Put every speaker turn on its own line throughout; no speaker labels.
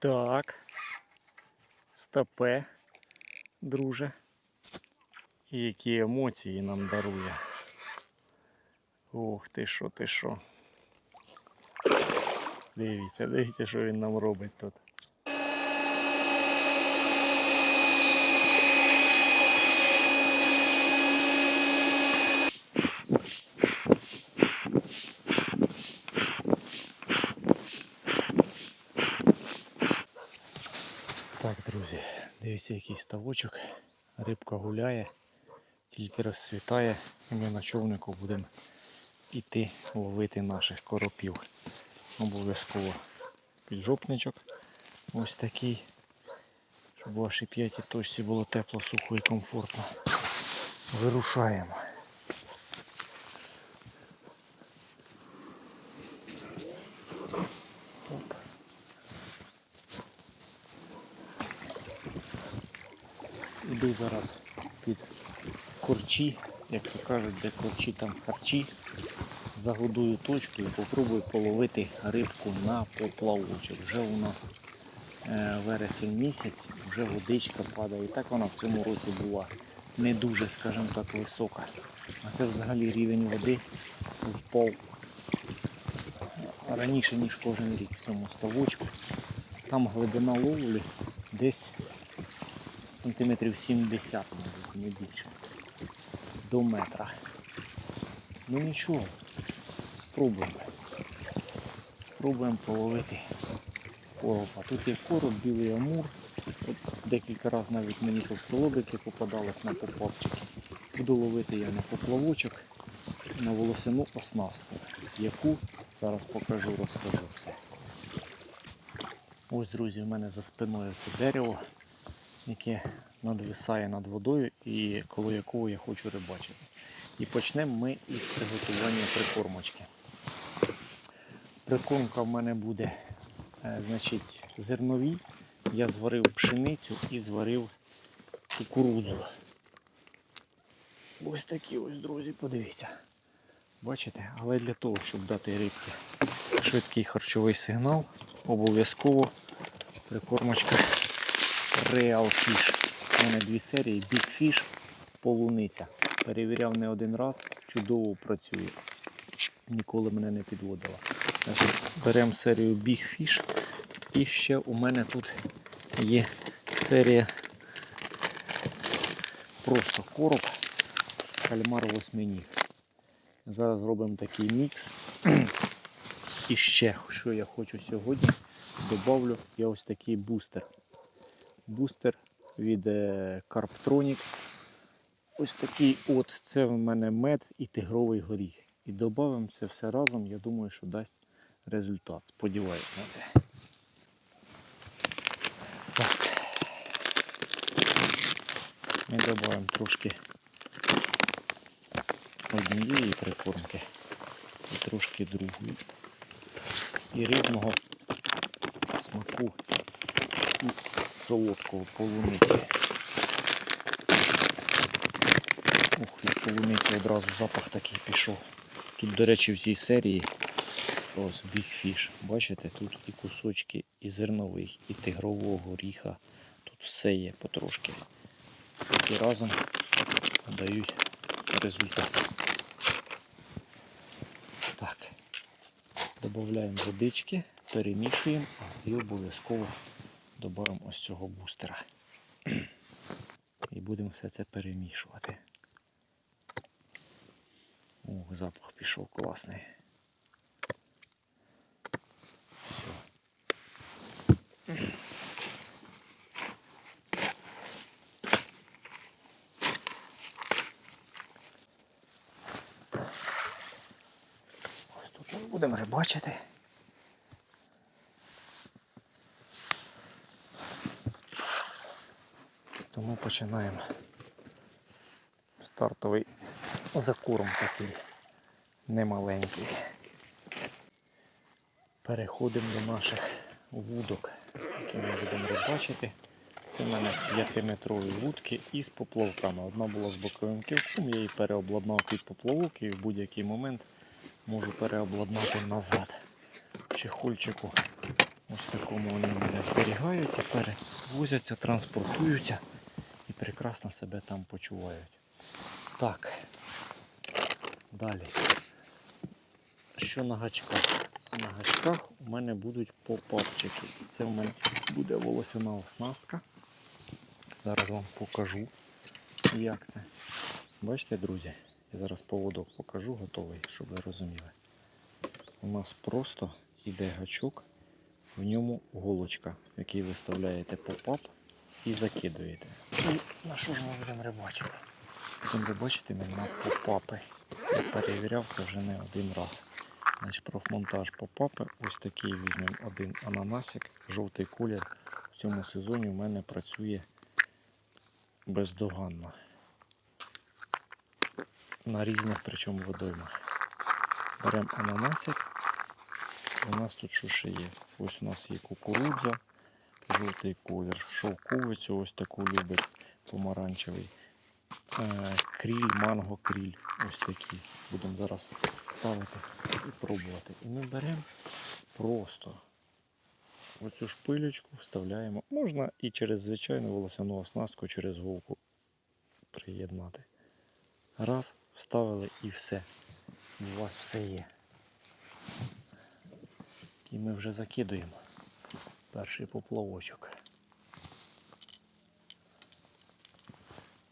Так. Стопе, друже. І які емоції нам дарує. Ох ти що, ти що. Дивіться, дивіться, що він нам робить тут. Так, друзі, дивіться, який ставочок. Рибка гуляє, тільки розцвітає, і ми на човнику будемо йти ловити наших коропів. Обов'язково піджопничок ось такий, щоб у вашій п'ятій точці було тепло, сухо і комфортно. Вирушаємо. Іду зараз під корчі, як то кажуть, де корчі там харчі. Загодую точку і попробую половити рибку на поплавочок. Вже у нас е, вересень місяць, вже водичка падає. І так вона в цьому році була не дуже, скажімо так, висока. А це взагалі рівень води впав раніше, ніж кожен рік в цьому ставочку. Там глибина ловлі десь сантиметрів 70, мабуть, не більше. До метра. Ну нічого, спробуємо. Спробуємо половити коропа. Тут є короб, білий амур. От декілька разів навіть мені товстолобики попадались на поплавчики. Буду ловити я на поплавочок на волосяну оснастку, яку зараз покажу, розкажу все. Ось, друзі, в мене за спиною це дерево, яке надвисає над водою і коло якого я хочу рибачити. І почнемо ми із приготування прикормочки. Прикормка в мене буде е, значить, зернові. Я зварив пшеницю і зварив кукурудзу. Ось такі ось, друзі, подивіться. Бачите? Але для того, щоб дати рибці швидкий харчовий сигнал, обов'язково прикормочка Real Fish. У мене дві серії Big Fish, полуниця. Перевіряв не один раз, чудово працює. Ніколи мене не підводила. Беремо серію Big Fish. І ще у мене тут є серія просто короб, кальмар восьминіг. Зараз робимо такий мікс. І ще, що я хочу сьогодні, добавлю я ось такий бустер. Бустер від е, Carptronic. Ось такий от, це в мене мед і тигровий горіх. І додамо це все разом, я думаю, що дасть результат. Сподіваюсь на це. Так. Ми додаємо трошки однієї прикормки і трошки другої. І рибного смаку солодкого полуниці. Ух, від полуниці одразу запах такий пішов. Тут, до речі, в цій серії ось Fish. Бачите, тут і кусочки і зернових, і тигрового горіха. Тут все є потрошки. Які разом дають результат. Так. Додаємо водички, перемішуємо і обов'язково додаємо ось цього бустера. І будемо все це перемішувати. О, запах пішов класний. Все. Ось тут будемо вже бачити. Тому починаємо стартовий закорм такий немаленький. Переходимо до наших вудок, які ми будемо рибачити. Це в мене 5-метрові вудки із поплавками. Одна була з боковим кілком, я її переобладнав під поплавок і в будь-який момент можу переобладнати назад. Чехольчику Ось такому вони мене зберігаються, перевозяться, транспортуються прекрасно себе там почувають. Так. Далі. Що на гачках? На гачках у мене будуть попапчики. Це в мене буде волосяна оснастка. Зараз вам покажу, як це. Бачите, друзі? Я зараз поводок покажу, готовий, щоб ви розуміли. У нас просто йде гачок, в ньому голочка, в якій ви вставляєте попап і закидуєте. І на що ж ми будемо рибачити? Будемо рибачити ми на попапи. Я перевіряв це вже не один раз. Значить, профмонтаж попапи. Ось такий візьмемо один ананасик, жовтий колір. В цьому сезоні у мене працює бездоганно. На різних причому водоймах. Беремо ананасик. У нас тут що ще є? Ось у нас є кукурудза, жовтий колір, шовковицю, ось таку любить помаранчевий. Е, Кріль, манго, кріль. Ось такі. Будемо зараз ставити і пробувати. І ми беремо просто оцю шпилечку вставляємо. Можна і через звичайну волосяну оснастку, через голку приєднати. Раз, вставили і все. У вас все є. І ми вже закидуємо перший поплавочок.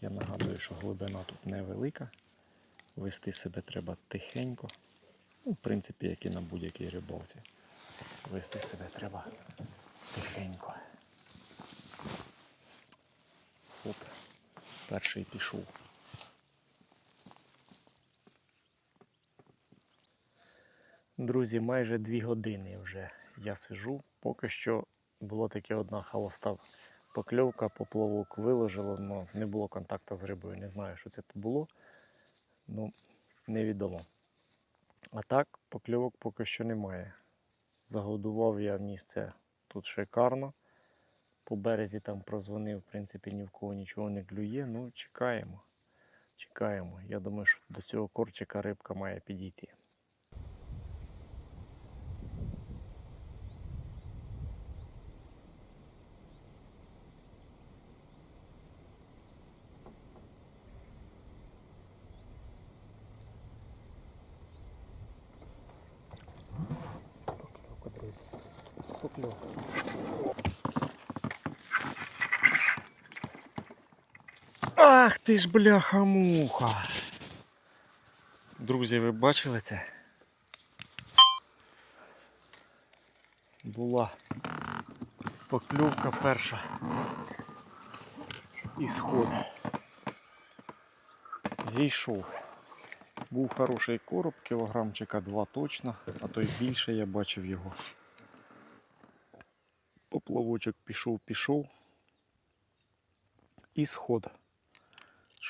Я нагадую, що глибина тут невелика. Вести себе треба тихенько. Ну, в принципі, як і на будь-якій рибалці. Вести себе треба тихенько. Оп, перший пішов. Друзі, майже дві години вже я сижу. Поки що було таке одна холоста покльовка, поплавок виложило, але не було контакту з рибою. Не знаю, що це тут було. Ну, невідомо. А так, покльовок поки що немає. Загодував я місце тут шикарно. По березі там прозвонив, в принципі, ні в кого нічого не клює. Ну, чекаємо. Чекаємо. Я думаю, що до цього корчика рибка має підійти. Ти ж бляха-муха. Друзі, ви бачили це? Була покльовка перша. І сход. Зійшов. Був хороший короб, кілограмчика два точно, а то й більше я бачив його. Поплавочок пішов, пішов. І сход.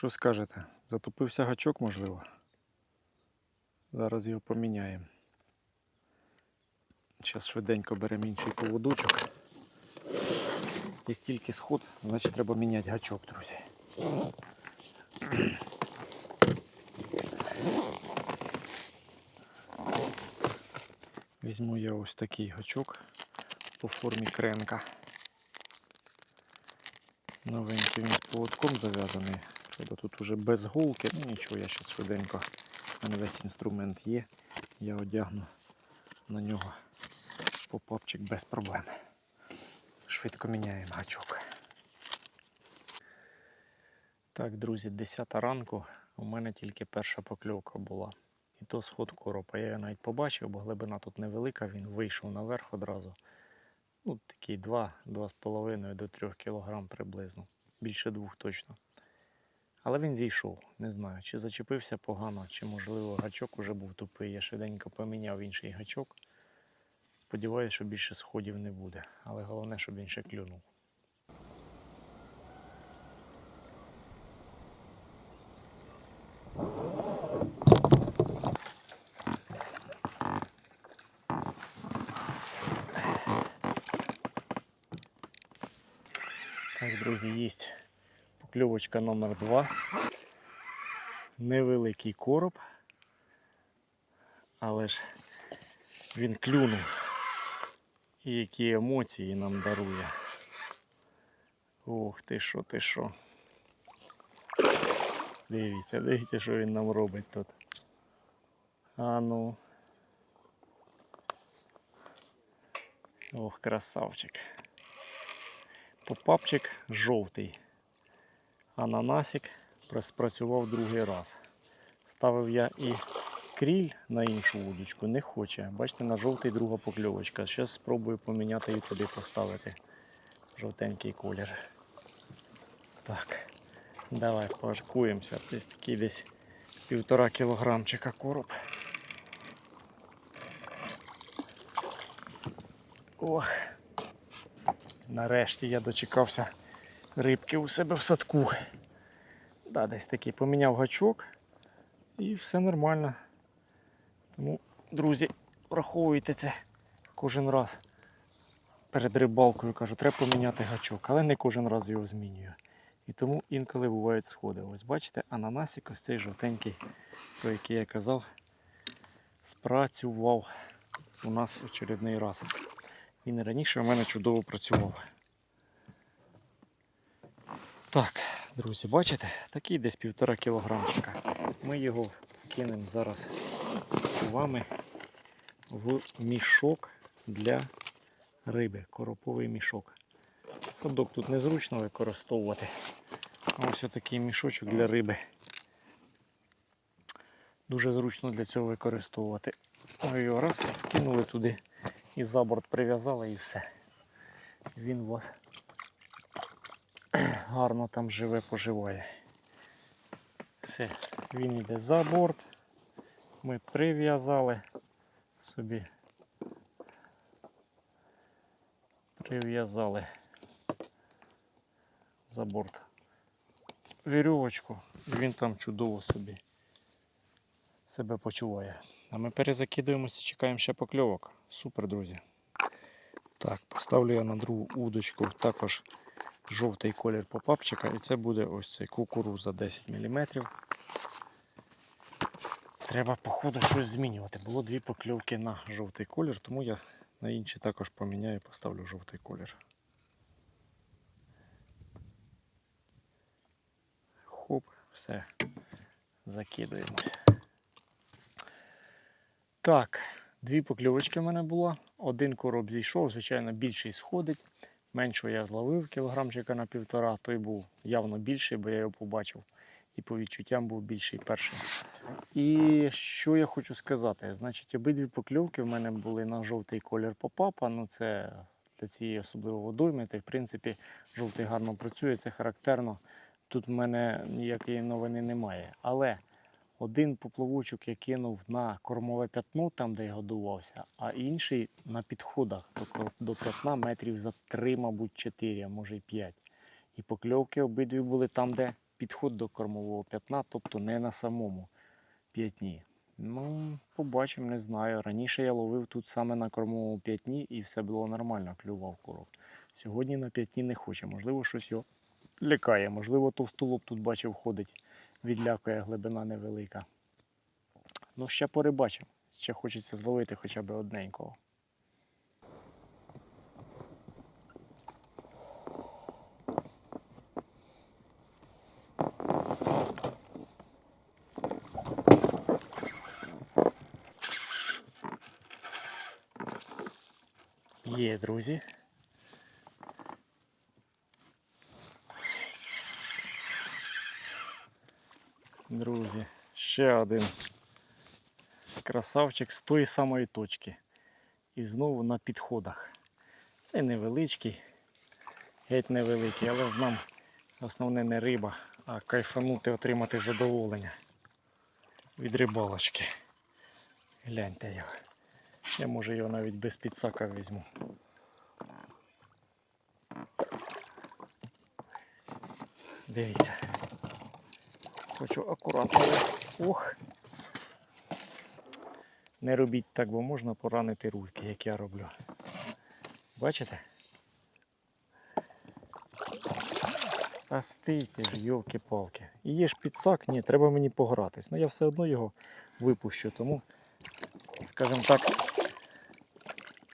Що скажете? Затупився гачок, можливо? Зараз його поміняємо. Зараз швиденько беремо інший поводочок. Як тільки сход, значить треба міняти гачок, друзі. Візьму я ось такий гачок по формі кренка. Новенький він з поводком зав'язаний. Правда, тут вже без голки. Ну нічого, я зараз швиденько. У мене весь інструмент є. Я одягну на нього попапчик без проблем. Швидко міняємо гачок. Так, друзі, 10 ранку. У мене тільки перша покльовка була. І то сход коропа. Я його навіть побачив, бо глибина тут невелика, він вийшов наверх одразу. Ну, такий 2-2,5 до 3 кг приблизно. Більше двох точно. Але він зійшов. Не знаю, чи зачепився погано, чи можливо гачок уже був тупий. Я швиденько поміняв інший гачок. Сподіваюся, що більше сходів не буде. Але головне, щоб він ще клюнув. Так, друзі, є покльовочка номер 2 Невеликий короб. Але ж він клюнув. І які емоції нам дарує. Ох ти що, ти що. Дивіться, дивіться, що він нам робить тут. А ну. Ох, красавчик. Попапчик жовтий. Ананасик спрацював другий раз. Ставив я і кріль на іншу вудочку, не хоче. Бачите, на жовтий друга покльовочка. Зараз спробую поміняти і туди поставити жовтенький колір. Так, давай паркуємося. Десь такий десь півтора кілограмчика короб. Ох. Нарешті я дочекався рибки у себе в садку. Да, десь такий поміняв гачок і все нормально. Тому, друзі, враховуйте це кожен раз. Перед рибалкою кажу, треба поміняти гачок, але не кожен раз його змінюю. І тому інколи бувають сходи. Ось бачите, ананасик ось цей жовтенький, про який я казав, спрацював у нас очередний раз. Він раніше у мене чудово працював. Так, друзі, бачите? Такий десь півтора кілограмчика. Ми його вкинемо зараз з вами в мішок для риби, короповий мішок. Садок тут незручно використовувати. Ось такий мішочок для риби. Дуже зручно для цього використовувати. Ми його раз вкинули туди і за борт прив'язали і все. Він у вас гарно там живе, поживає. Все, він йде за борт. Ми прив'язали собі. Прив'язали за борт вірьовочку, він там чудово собі себе почуває. А ми перезакидуємося, чекаємо ще покльовок. Супер, друзі. Так, поставлю я на другу удочку також жовтий колір попапчика. І це буде ось цей кукуруза 10 мм. Треба, походу, щось змінювати. Було дві покльовки на жовтий колір, тому я на інші також поміняю і поставлю жовтий колір. Хоп, все. Закидуємося. Так, дві покльовочки в мене було. Один короб зійшов, звичайно, більший сходить. Меншого я зловив кілограмчика на півтора, той був явно більший, бо я його побачив. І по відчуттям був більший перший. І що я хочу сказати? Значить, обидві покльовки в мене були на жовтий колір попапа. Ну це для цієї особливо водойми. Та в принципі жовтий гарно працює, це характерно. Тут в мене ніякої новини немає. Але один поплавочок я кинув на кормове п'ятно, там де я годувався, а інший на підходах до, п'ятна метрів за 3, мабуть, 4, а може й 5. І покльовки обидві були там, де підход до кормового п'ятна, тобто не на самому п'ятні. Ну, побачимо, не знаю. Раніше я ловив тут саме на кормовому п'ятні і все було нормально, клював короб. Сьогодні на п'ятні не хоче. Можливо, щось його лякає. Можливо, товстолоб тут бачив ходить, відлякує глибина невелика. Ну, ще порибачимо. Ще хочеться зловити хоча б одненького. Є, друзі. Друзі, ще один красавчик з тої самої точки. І знову на підходах. Це невеличкий, геть невеликий, але нам основне не риба, а кайфанути, отримати задоволення від рибалочки. Гляньте його. Я може його навіть без підсака візьму. Дивіться. Хочу акуратно. Ох. Не робіть так, бо можна поранити рульки, як я роблю. Бачите? Та стійте ж, йовки-палки. І є ж підсак, ні, треба мені погратись. Ну я все одно його випущу, тому, скажімо так,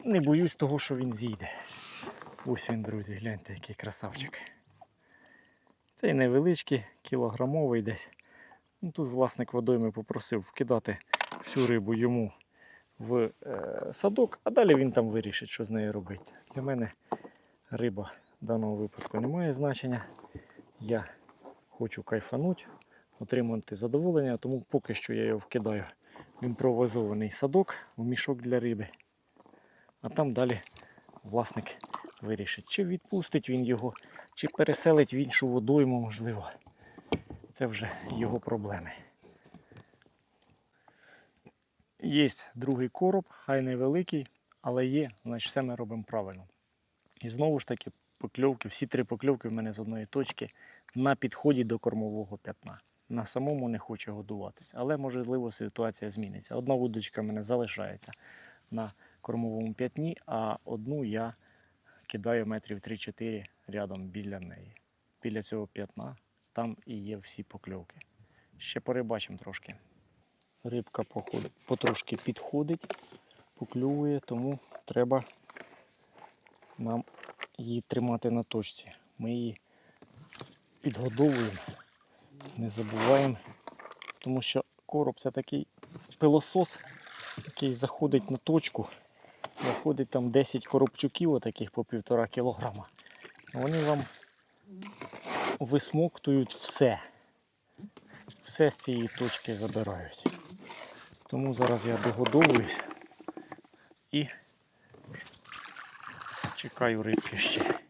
не боюсь того, що він зійде. Ось він, друзі, гляньте, який красавчик. Цей невеличкий, кілограмовий десь. Ну, тут власник водойми попросив вкидати всю рибу йому в е, садок, а далі він там вирішить, що з нею робити. Для мене риба в даному випадку не має значення. Я хочу кайфануть, отримати задоволення, тому поки що я його вкидаю в імпровізований садок, в мішок для риби. А там далі власник вирішить, чи відпустить він його, чи переселить в іншу водойму, можливо. Це вже його проблеми. Є другий короб, хай невеликий, але є, значить все ми робимо правильно. І знову ж таки, покльовки, всі три покльовки в мене з одної точки на підході до кормового п'ятна. На самому не хоче годуватися, але можливо ситуація зміниться. Одна вудочка в мене залишається на кормовому п'ятні, а одну я кидаю метрів 3-4 рядом біля неї. Біля цього п'ятна там і є всі покльовки. Ще порибачимо трошки. Рибка походить, потрошки підходить, поклює, тому треба нам її тримати на точці. Ми її підгодовуємо, не забуваємо, тому що короб це такий пилосос, який заходить на точку, заходить там 10 коробчуків, отаких по півтора кілограма. Вони вам висмоктують все. Все з цієї точки забирають. Тому зараз я догодовуюсь і чекаю рибки ще.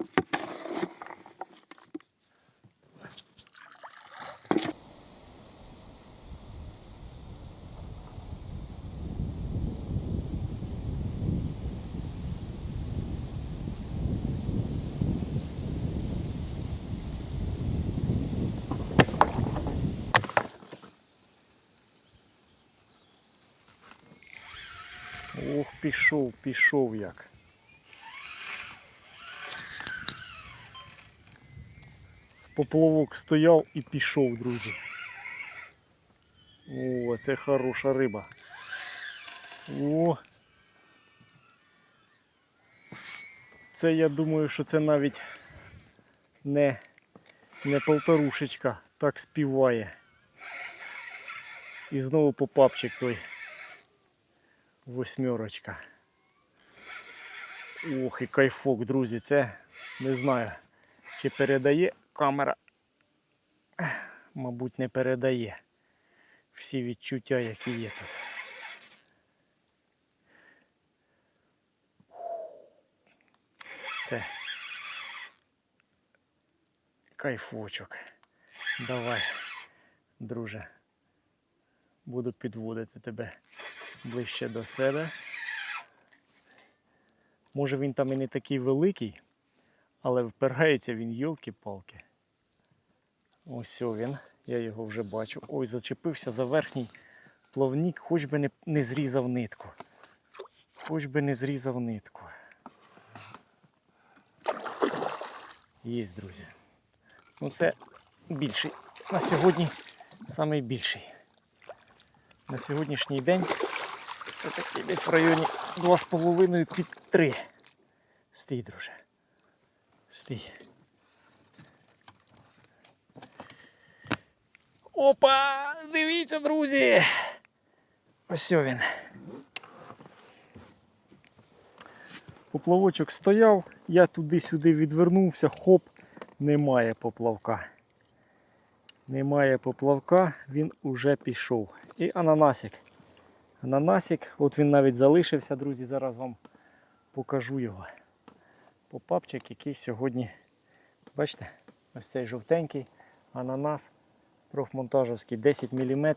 Ох, пішов, пішов як. Поплавок стояв і пішов, друзі. О, це хороша риба. О. Це я думаю, що це навіть не, не полторушечка, так співає. І знову попапчик той. Восьмерочка. Ох, і кайфок, друзі, це не знаю, чи передає камера. Мабуть, не передає всі відчуття, які є тут. Це кайфочок. Давай, друже, буду підводити тебе ближче до себе. Може він там і не такий великий, але впирається він йолки-палки. Ось він, я його вже бачу. Ой, зачепився за верхній плавник, хоч би не, не зрізав нитку. Хоч би не зрізав нитку. Є, друзі. Ну це більший. На сьогодні самий більший. На сьогоднішній день це такий десь в районі 2,5 під 3. Стій, друже. Стій. Опа! Дивіться, друзі! Ось він. Поплавочок стояв, я туди-сюди відвернувся, хоп, немає поплавка. Немає поплавка, він уже пішов. І ананасик. Ананасик, от він навіть залишився, друзі, зараз вам покажу його. Попапчик, який сьогодні, бачите, ось цей жовтенький ананас профмонтажовський 10 мм,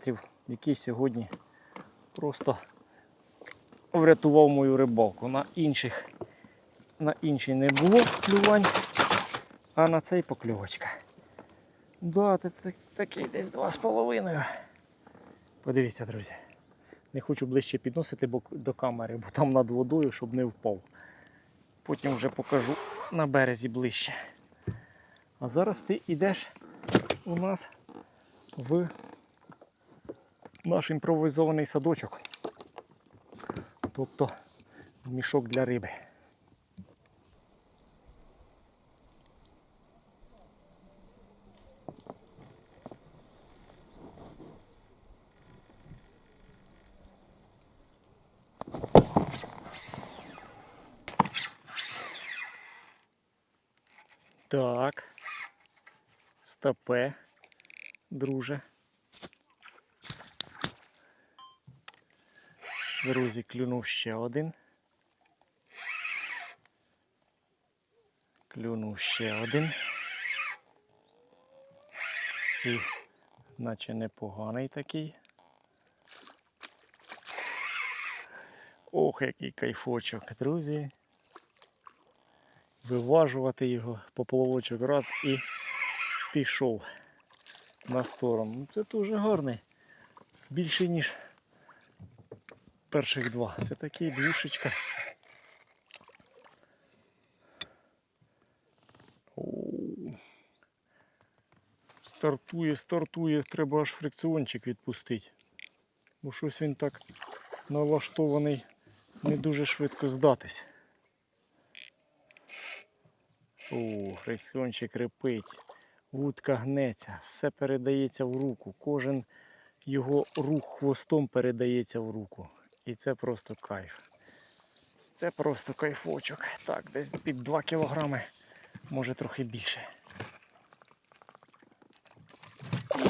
який сьогодні просто врятував мою рибалку. На інших, на іншій не було клювань, а на цей покльовочка. Да, це так- такий десь 2,5. Подивіться, друзі. Не хочу ближче підносити до камери, бо там над водою, щоб не впав. Потім вже покажу на березі ближче. А зараз ти йдеш у нас в наш імпровізований садочок. Тобто мішок для риби. Так. Стопе, друже. Друзі, клюнув ще один. Клюнув ще один. І наче непоганий такий. Ох, який кайфочок, друзі. Виважувати його поплавочок раз і пішов на сторону. Ну, Це дуже гарний. Більше, ніж перших два. Це такий двушечка. Стартує, стартує, треба аж фрикціончик відпустити. Бо щось він так налаштований не дуже швидко здатись. О, фрикціончик репить, вудка гнеться, все передається в руку. Кожен його рух хвостом передається в руку. І це просто кайф. Це просто кайфочок. Так, десь під 2 кілограми, може трохи більше.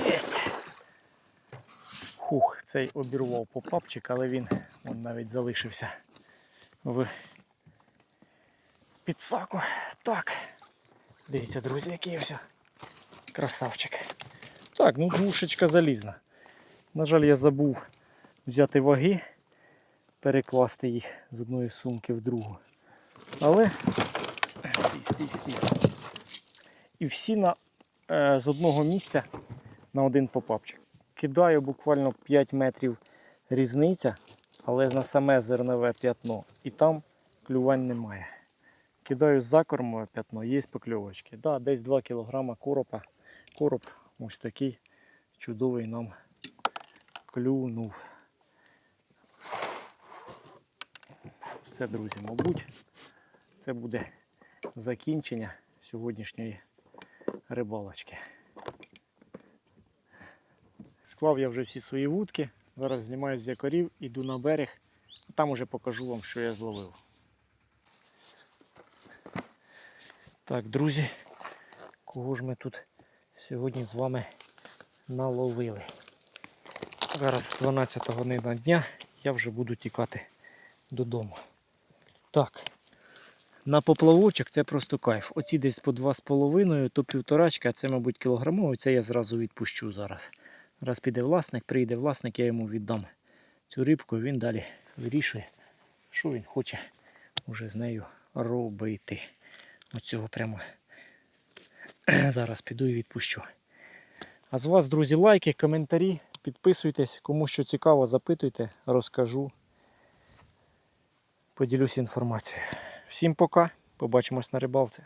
Єсть! Хух, цей обірвав попапчик, але він он навіть залишився в підсаку. Так. Дивіться, друзі, який ось красавчик. Так, ну двушечка залізна. На жаль, я забув взяти ваги, перекласти їх з одної сумки в другу. Але стій, стій, стій. І всі на, е, з одного місця на один попапчик. Кидаю буквально 5 метрів різниця, але на саме зернове п'ятно. І там клювань немає. Кидаю за кормове п'ятно, є покльовочки. Да, десь 2 кг коропа. Короб ось такий чудовий нам клюнув. Все, друзі, мабуть, це буде закінчення сьогоднішньої рибалочки. Склав я вже всі свої вудки. Зараз знімаю з якорів, іду на берег, там уже покажу вам, що я зловив. Так, друзі, кого ж ми тут сьогодні з вами наловили? Зараз 12 година дня, я вже буду тікати додому. Так, на поплавочок це просто кайф. Оці десь по 2,5, то півторачка, це, мабуть, кілограмовий, це я зразу відпущу зараз. Зараз піде власник, прийде власник, я йому віддам цю рибку, він далі вирішує, що він хоче уже з нею робити. Оцього прямо зараз піду і відпущу. А з вас, друзі, лайки, коментарі, підписуйтесь, кому що цікаво, запитуйте, розкажу. Поділюсь інформацією. Всім пока, побачимось на рибалці.